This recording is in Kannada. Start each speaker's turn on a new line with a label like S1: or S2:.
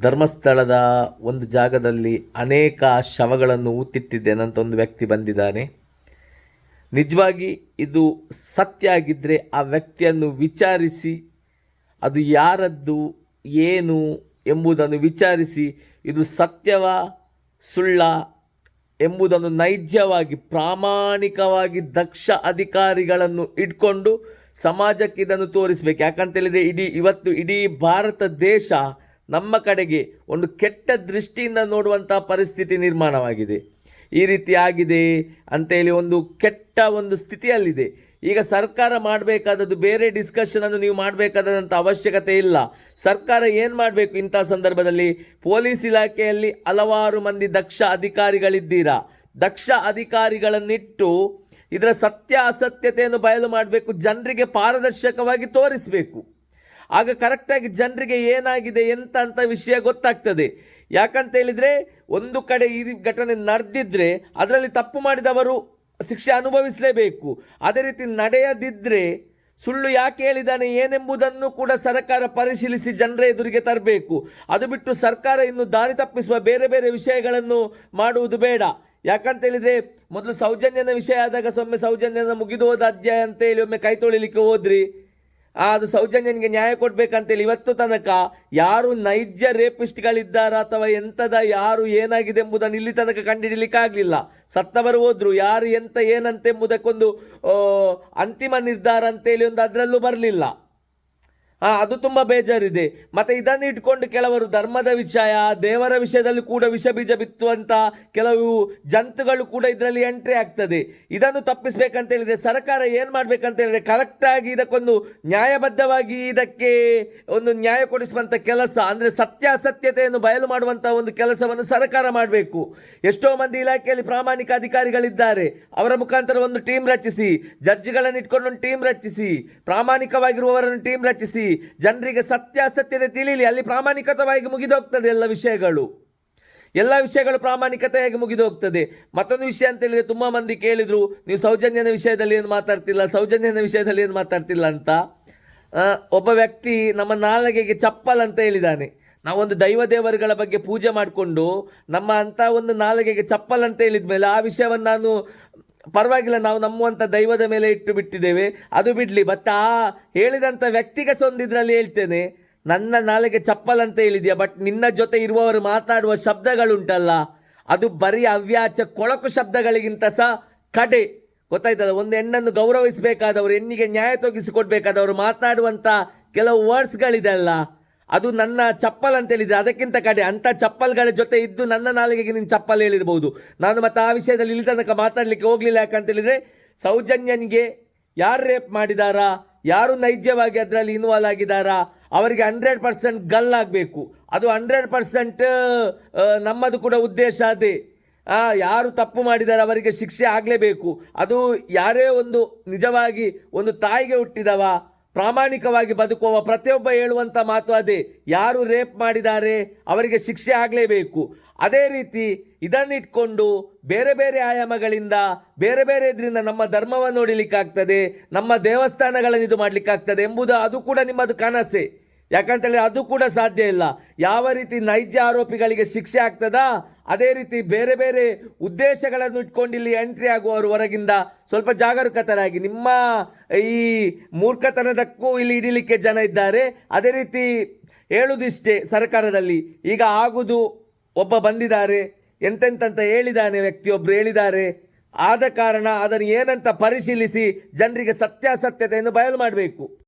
S1: ಧರ್ಮಸ್ಥಳದ ಒಂದು ಜಾಗದಲ್ಲಿ ಅನೇಕ ಶವಗಳನ್ನು ಊತಿಟ್ಟಿದ್ದೇನಂತ ಒಂದು ವ್ಯಕ್ತಿ ಬಂದಿದ್ದಾನೆ. ನಿಜವಾಗಿ ಇದು ಸತ್ಯ ಆಗಿದ್ದರೆ ಆ ವ್ಯಕ್ತಿಯನ್ನು ವಿಚಾರಿಸಿ ಅದು ಯಾರದ್ದು, ಏನು ಎಂಬುದನ್ನು ವಿಚಾರಿಸಿ ಇದು ಸತ್ಯವ, ಸುಳ್ಳ ಎಂಬುದನ್ನು ನೈಜವಾಗಿ, ಪ್ರಾಮಾಣಿಕವಾಗಿ ದಕ್ಷ ಅಧಿಕಾರಿಗಳನ್ನು ಇಟ್ಕೊಂಡು ಸಮಾಜಕ್ಕೆ ಇದನ್ನು ತೋರಿಸಬೇಕು. ಯಾಕಂತೇಳಿದರೆ ಇಡೀ ಇವತ್ತು ಇಡೀ ಭಾರತ ದೇಶ ನಮ್ಮ ಕಡೆಗೆ ಒಂದು ಕೆಟ್ಟ ದೃಷ್ಟಿಯಿಂದ ನೋಡುವಂಥ ಪರಿಸ್ಥಿತಿ ನಿರ್ಮಾಣವಾಗಿದೆ. ಈ ರೀತಿ ಆಗಿದೆ ಅಂತೇಳಿ ಒಂದು ಕೆಟ್ಟ ಒಂದು ಸ್ಥಿತಿಯಲ್ಲಿದೆ. ಈಗ ಸರ್ಕಾರ ಮಾಡಬೇಕಾದದ್ದು ಬೇರೆ ಡಿಸ್ಕಷನನ್ನು ನೀವು ಮಾಡಬೇಕಾದಂಥ ಅವಶ್ಯಕತೆ ಇಲ್ಲ. ಸರ್ಕಾರ ಏನು ಮಾಡಬೇಕು ಇಂಥ ಸಂದರ್ಭದಲ್ಲಿ? ಪೊಲೀಸ್ ಇಲಾಖೆಯಲ್ಲಿ ಹಲವಾರು ಮಂದಿ ದಕ್ಷ ಅಧಿಕಾರಿಗಳಿದ್ದೀರಾ? ದಕ್ಷ ಅಧಿಕಾರಿಗಳನ್ನಿಟ್ಟು ಇದರ ಸತ್ಯ ಅಸತ್ಯತೆಯನ್ನು ಬಯಲು ಮಾಡಬೇಕು, ಜನರಿಗೆ ಪಾರದರ್ಶಕವಾಗಿ ತೋರಿಸಬೇಕು. ಆಗ ಕರೆಕ್ಟಾಗಿ ಜನರಿಗೆ ಏನಾಗಿದೆ ಎಂತ ಅಂತ ವಿಷಯ ಗೊತ್ತಾಗ್ತದೆ. ಯಾಕಂತ ಹೇಳಿದರೆ, ಒಂದು ಕಡೆ ಈ ಘಟನೆ ನಡೆದಿದ್ದರೆ ಅದರಲ್ಲಿ ತಪ್ಪು ಮಾಡಿದವರು ಶಿಕ್ಷೆ ಅನುಭವಿಸಲೇಬೇಕು. ಅದೇ ರೀತಿ ನಡೆಯದಿದ್ದರೆ ಸುಳ್ಳು ಯಾಕೆ ಹೇಳಿದ್ದಾನೆ ಏನೆಂಬುದನ್ನು ಕೂಡ ಸರ್ಕಾರ ಪರಿಶೀಲಿಸಿ ಜನರ ಎದುರಿಗೆ ತರಬೇಕು. ಅದು ಬಿಟ್ಟು ಸರ್ಕಾರ ಇನ್ನು ದಾರಿ ತಪ್ಪಿಸುವ ಬೇರೆ ಬೇರೆ ವಿಷಯಗಳನ್ನು ಮಾಡುವುದು ಬೇಡ. ಯಾಕಂತ ಹೇಳಿದರೆ, ಮೊದಲು ಸೌಜನ್ಯನ ವಿಷಯ ಆದಾಗ ಸೊಮ್ಮೆ ಸೌಜನ್ಯನ ಮುಗಿದು ಹೋದ ಅಧ್ಯಾಯ ಅಂತ ಹೇಳಿ ಒಮ್ಮೆ ಕೈ ತೊಳಿಲಿಕ್ಕೆ ಹೋದ್ರಿ. ಅದು ಸೌಜನ್ಯನಿಗೆ ನ್ಯಾಯ ಕೊಡಬೇಕಂತೇಳಿ ಇವತ್ತು ತನಕ ಯಾರು ನೈಜ ರೇಪಿಸ್ಟ್ಗಳಿದ್ದಾರಾ ಅಥವಾ ಎಂಥದ, ಯಾರು ಏನಾಗಿದೆ ಎಂಬುದನ್ನು ಇಲ್ಲಿ ತನಕ ಕಂಡುಹಿಡಲಿಕ್ಕಾಗಲಿಲ್ಲ ಸತ್ತವರು ಹೋದ್ರು, ಯಾರು ಎಂತ ಏನಂತೆ ಎಂಬುದಕ್ಕೊಂದು ಅಂತಿಮ ನಿರ್ಧಾರ ಅಂತೇಳಿ ಒಂದು ಅದರಲ್ಲೂ ಬರಲಿಲ್ಲ. ಅದು ತುಂಬ ಬೇಜಾರಿದೆ. ಮತ್ತು ಇದನ್ನು ಇಟ್ಕೊಂಡು ಕೆಲವರು ಧರ್ಮದ ವಿಷಯ, ದೇವರ ವಿಷಯದಲ್ಲಿ ಕೂಡ ವಿಷ ಬೀಜ ಬಿತ್ತುವಂಥ ಕೆಲವು ಜಂತುಗಳು ಕೂಡ ಇದರಲ್ಲಿ ಎಂಟ್ರಿ ಆಗ್ತದೆ. ಇದನ್ನು ತಪ್ಪಿಸಬೇಕಂತ ಹೇಳಿದರೆ ಸರ್ಕಾರ ಏನು ಮಾಡಬೇಕಂತ ಹೇಳಿದ್ರೆ ಕರೆಕ್ಟಾಗಿ ಇದಕ್ಕೊಂದು ನ್ಯಾಯಬದ್ಧವಾಗಿ ಇದಕ್ಕೆ ಒಂದು ನ್ಯಾಯ ಕೊಡಿಸುವಂಥ ಕೆಲಸ, ಅಂದರೆ ಸತ್ಯಾಸತ್ಯತೆಯನ್ನು ಬಯಲು ಮಾಡುವಂಥ ಒಂದು ಕೆಲಸವನ್ನು ಸರ್ಕಾರ ಮಾಡಬೇಕು. ಎಷ್ಟೋ ಮಂದಿ ಇಲಾಖೆಯಲ್ಲಿ ಪ್ರಾಮಾಣಿಕ ಅಧಿಕಾರಿಗಳಿದ್ದಾರೆ. ಅವರ ಮುಖಾಂತರ ಒಂದು ಟೀಮ್ ರಚಿಸಿ ಜಡ್ಜ್ಗಳನ್ನು ಇಟ್ಕೊಂಡು ಒಂದು ಟೀಮ್ ರಚಿಸಿ, ಪ್ರಾಮಾಣಿಕವಾಗಿರುವವರನ್ನು ಟೀಮ್ ರಚಿಸಿ ಜನರಿಗೆ ಸತ್ಯಾಸತ್ಯತೆ ತಿಳಿಲಿ, ಅಲ್ಲಿ ಪ್ರಾಮಾಣಿಕತವಾಗಿ ಮುಗಿದೋಗ್ತದೆ ಎಲ್ಲ ವಿಷಯಗಳು. ಎಲ್ಲ ವಿಷಯಗಳು ಪ್ರಾಮಾಣಿಕತೆಯಾಗಿ ಮುಗಿದು ಹೋಗ್ತದೆ ಮತ್ತೊಂದು ವಿಷಯ ಅಂತ ಹೇಳಿದರೆ ತುಂಬ ಮಂದಿ ಕೇಳಿದರು, ನೀವು ಸೌಜನ್ಯನ ವಿಷಯದಲ್ಲಿ ಏನು ಮಾತಾಡ್ತಿಲ್ಲ, ಸೌಜನ್ಯನ ವಿಷಯದಲ್ಲಿ ಏನು ಮಾತಾಡ್ತಿಲ್ಲ ಅಂತ. ಒಬ್ಬ ವ್ಯಕ್ತಿ ನಮ್ಮ ನಾಲಿಗೆಗೆ ಚಪ್ಪಲ್ ಅಂತ ಹೇಳಿದ್ದಾನೆ ನಾವೊಂದು ದೈವ ದೇವರುಗಳ ಬಗ್ಗೆ ಪೂಜೆ ಮಾಡಿಕೊಂಡು ನಮ್ಮ ಅಂಥ ಒಂದು ನಾಲಿಗೆಗೆ ಚಪ್ಪಲ್ ಅಂತ ಹೇಳಿದ ಮೇಲೆ ಆ ವಿಷಯವನ್ನು ನಾನು ಪರವಾಗಿಲ್ಲ, ನಾವು ನಮ್ಮುವಂಥ ದೈವದ ಮೇಲೆ ಇಟ್ಟು ಬಿಟ್ಟಿದ್ದೇವೆ. ಅದು ಬಿಡಲಿ, ಬಟ್ ಆ ಹೇಳಿದಂಥ ವ್ಯಕ್ತಿಗೆ ಸೊಂದಿದ್ರಲ್ಲಿ ಹೇಳ್ತೇನೆ, ನನ್ನ ನಾಲಿಗೆ ಚಪ್ಪಲ್ ಅಂತ ಹೇಳಿದೆಯಾ, ಬಟ್ ನಿನ್ನ ಜೊತೆ ಇರುವವರು ಮಾತಾಡುವ ಶಬ್ದಗಳುಂಟಲ್ಲ, ಅದು ಬರೀ ಅವ್ಯಾಚ ಕೊಳಕು ಶಬ್ದಗಳಿಗಿಂತ ಸಹ ಕಡೆ. ಗೊತ್ತಾಯ್ತದ ಒಂದು ಹೆಣ್ಣನ್ನು ಗೌರವಿಸಬೇಕಾದವರು, ಹೆಣ್ಣಿಗೆ ನ್ಯಾಯ ತೊಗಿಸಿಕೊಡ್ಬೇಕಾದವರು ಮಾತಾಡುವಂಥ ಕೆಲವು ವರ್ಡ್ಸ್ಗಳಿದೆಲ್ಲ ಅದು ನನ್ನ ಚಪ್ಪಲ್ ಅಂತ ಹೇಳಿದ್ರೆ ಅದಕ್ಕಿಂತ ಕಡೆ ಅಂಥ ಚಪ್ಪಲ್ಗಳ ಜೊತೆ ಇದ್ದು ನನ್ನ ನಾಲಿಗೆಗೆ ನಿನ್ನ ಚಪ್ಪಲ್ ಹೇಳಿರ್ಬೋದು. ನಾನು ಮತ್ತೆ ಆ ವಿಷಯದಲ್ಲಿ ಇಲ್ಲಿ ತನಕ ಮಾತಾಡಲಿಕ್ಕೆ ಹೋಗಲಿಲ್ಲ ಯಾಕಂತೇಳಿದರೆ ಸೌಜನ್ಯನಿಗೆ ಯಾರು ರೇಪ್ ಮಾಡಿದಾರಾ, ಯಾರು ನೈಜವಾಗಿ ಅದರಲ್ಲಿ ಇನ್ವಾಲ್ವ್ ಆಗಿದ್ದಾರಾ ಅವರಿಗೆ ಹಂಡ್ರೆಡ್ ಪರ್ಸೆಂಟ್ ಗಲ್ಲಾಗಬೇಕು ಅದು ಹಂಡ್ರೆಡ್ ಪರ್ಸೆಂಟ್ ನಮ್ಮದು ಕೂಡ ಉದ್ದೇಶ ಅದೇ. ಯಾರು ತಪ್ಪು ಮಾಡಿದ್ದಾರೆ ಅವರಿಗೆ ಶಿಕ್ಷೆ ಆಗಲೇಬೇಕು. ಅದು ಯಾರೇ ಒಂದು ನಿಜವಾಗಿ ಒಂದು ತಾಯಿಗೆ ಹುಟ್ಟಿದವ ಪ್ರಾಮಾಣಿಕವಾಗಿ ಬದುಕುವ ಪ್ರತಿಯೊಬ್ಬ ಹೇಳುವಂಥ ಮಾತು ಅದೇ. ಯಾರು ರೇಪ್ ಮಾಡಿದ್ದಾರೆ ಅವರಿಗೆ ಶಿಕ್ಷೆ ಆಗಲೇಬೇಕು. ಅದೇ ರೀತಿ ಇದನ್ನಿಟ್ಕೊಂಡು ಬೇರೆ ಬೇರೆ ಆಯಾಮಗಳಿಂದ ಬೇರೆ ಬೇರೆ ಇದರಿಂದ ನಮ್ಮ ಧರ್ಮವನ್ನು ನೋಡಲಿಕ್ಕಾಗ್ತದೆ, ನಮ್ಮ ದೇವಸ್ಥಾನಗಳನ್ನು ಇದು ಮಾಡಲಿಕ್ಕಾಗ್ತದೆ ಎಂಬುದು ಅದು ಕೂಡ ನಿಮ್ಮದು ಕನಸೆ. ಯಾಕಂತೇಳಿ ಅದು ಕೂಡ ಸಾಧ್ಯ ಇಲ್ಲ. ಯಾವ ರೀತಿ ನೈಜ ಆರೋಪಿಗಳಿಗೆ ಶಿಕ್ಷೆ ಆಗ್ತದಾ? ಅದೇ ರೀತಿ ಬೇರೆ ಬೇರೆ ಉದ್ದೇಶಗಳನ್ನು ಇಟ್ಕೊಂಡು ಇಲ್ಲಿ ಎಂಟ್ರಿ ಆಗುವವರು ಹೊರಗಿಂದ ಸ್ವಲ್ಪ ಜಾಗರೂಕತರಾಗಿ, ನಿಮ್ಮ ಈ ಮೂರ್ಖತನದಕ್ಕೂ ಇಲ್ಲಿ ಹಿಡಿಲಿಕ್ಕೆ ಜನ ಇದ್ದಾರೆ. ಅದೇ ರೀತಿ ಹೇಳುವುದಿಷ್ಟೇ ಸರ್ಕಾರದಲ್ಲಿ, ಈಗ ಆಗುದು ಒಬ್ಬ ಬಂದಿದ್ದಾರೆ, ಎಂತೆಂತಂತ ಹೇಳಿದ್ದಾನೆ ವ್ಯಕ್ತಿಯೊಬ್ಬರು ಹೇಳಿದ್ದಾರೆ. ಆದ ಕಾರಣ ಅದನ್ನು ಏನಂತ ಪರಿಶೀಲಿಸಿ ಜನರಿಗೆ ಸತ್ಯಾಸತ್ಯತೆಯನ್ನು ಬಯಲು ಮಾಡಬೇಕು.